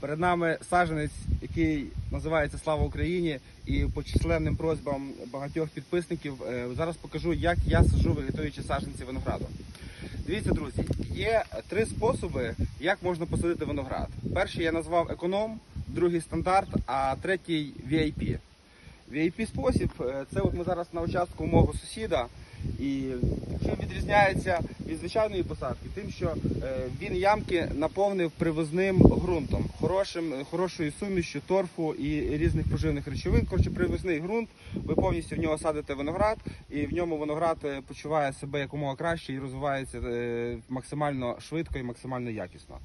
Перед нами саджанець, який називається Слава Україні, і по численним просьбам багатьох підписників е, зараз покажу, як я саджу вегетуючі саджанці винограду. Дивіться, друзі, є три способи, як можна посадити виноград. Перший я назвав економ, другий стандарт, а третій VIP. VIP спосіб е, це от ми зараз на участку мого сусіда. І чим відрізняється від звичайної посадки, тим, що е, він ямки наповнив привозним ґрунтом, хорошим, хорошою сумішю торфу і різних поживних речовин. Коротше, привозний ґрунт. Ви повністю в нього садите виноград, і в ньому виноград е, почуває себе якомога краще і розвивається е, максимально швидко і максимально якісно.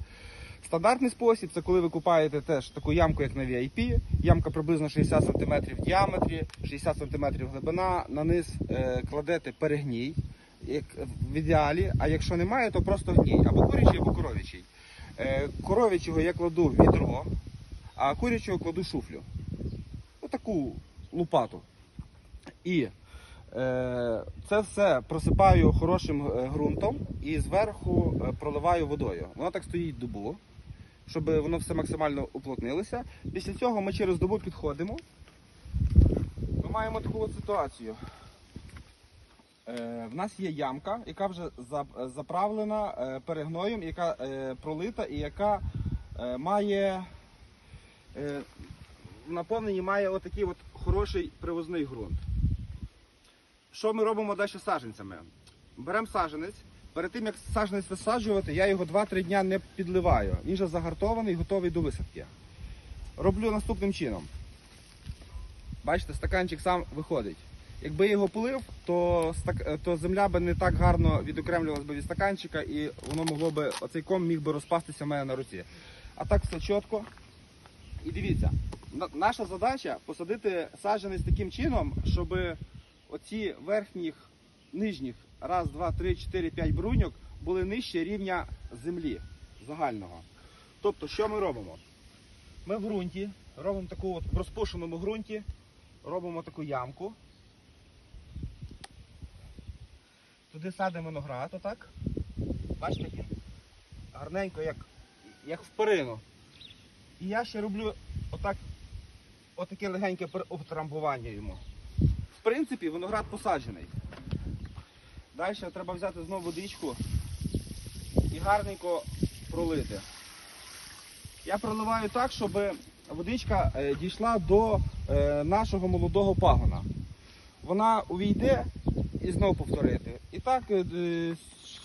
Стандартний спосіб це коли ви купаєте теж таку ямку, як на VIP. Ямка приблизно 60 см в діаметрі, 60 см глибина. На низ е, кладете перегній, як в ідеалі. А якщо немає, то просто гній або курячий, або коров'ячий. Е, коров'ячого я кладу відро, а курячого кладу шуфлю. Отаку лопату. І е, це все просипаю хорошим ґрунтом і зверху проливаю водою. Воно так стоїть добу, щоб воно все максимально уплотнилося. Після цього ми через добу підходимо. Ми маємо таку ситуацію. Е, в нас є ямка, яка вже заправлена е, перегноєм, яка е, пролита і яка має в має отакий от хороший привозний ґрунт. Що ми робимо далі з саджанцями? Беремо саджанець. Перед тим як саджанець висаджувати, я його 2-3 дня не підливаю. Він вже загартований, готовий до висадки. Роблю наступним чином. Бачите, стаканчик сам виходить. Якби його полив, то, то земля би не так гарно відокремлювалася би від стаканчика і воно могло би, оцей ком міг би розпастися в мене на руці. А так все чітко. І дивіться, наша задача посадити саджанець таким чином, щоб оці верхніх, нижніх, раз, два, три, чотири, п'ять бруньок були нижче рівня землі загального. Тобто, що ми робимо? Ми в ґрунті робимо таку от в розпушеному ґрунті, робимо таку ямку. Туди садимо виноград, отак. Бачите, гарненько, як, як в перину. І я ще роблю отак, отаке легеньке обтрамбування йому. В принципі, виноград посаджений. Далі треба взяти знову водичку і гарненько пролити. Я проливаю так, щоб водичка е, дійшла до е, нашого молодого пагона. Вона увійде і знову повторити. І так, е,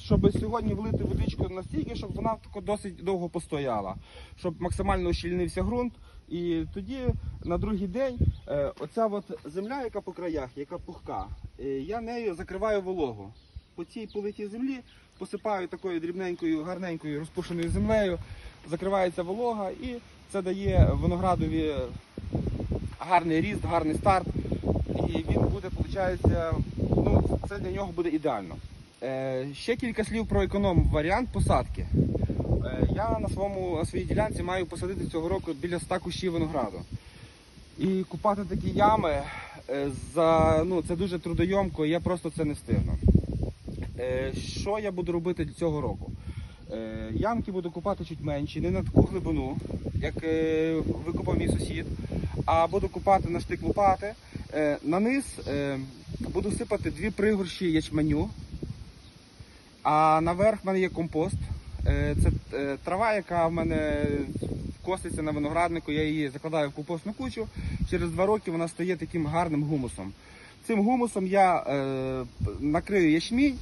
щоб сьогодні влити водичку настільки, щоб вона досить довго постояла, щоб максимально ущільнився ґрунт. І тоді на другий день е, оця от земля, яка по краях, яка пухка, е, я нею закриваю вологу. По цій политій землі посипаю такою дрібненькою, гарненькою розпушеною землею, закривається волога і це дає виноградові гарний ріст, гарний старт. І він буде, виходить, ну, це для нього буде ідеально. Е, ще кілька слів про економ варіант посадки. Е, я на, своєму, на своїй ділянці маю посадити цього року біля 100 кущів винограду. І купати такі ями е, за, ну, це дуже трудойомко, і я просто це не встигну. Що я буду робити цього року? Ямки буду купати чуть менші, не на таку глибину, як викопав мій сусід, а буду купати на штик лопати. На низ буду сипати дві пригорші ячменю, а наверх в мене є компост. Е, це е, трава, яка в мене коситься на винограднику, я її закладаю в компостну кучу. Через два роки вона стає таким гарним гумусом. Цим гумусом я е, накрию ячмінь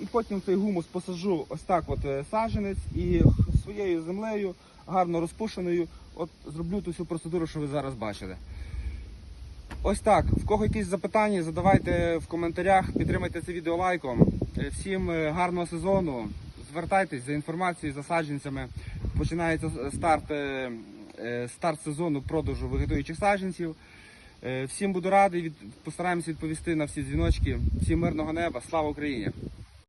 і потім цей гумус посаджу ось так от саджанець і своєю землею, гарно розпушеною, от зроблю ту всю процедуру, що ви зараз бачили. Ось так. В кого якісь запитання, задавайте в коментарях, підтримайте це відео лайком. Е, Всім е, гарного сезону. Звертайтесь за інформацією, за саджанцями. Починається старт, е, старт сезону продажу вегетуючих саджанців. Всім буду радий, постараємося відповісти на всі дзвіночки. Всім мирного неба, слава Україні!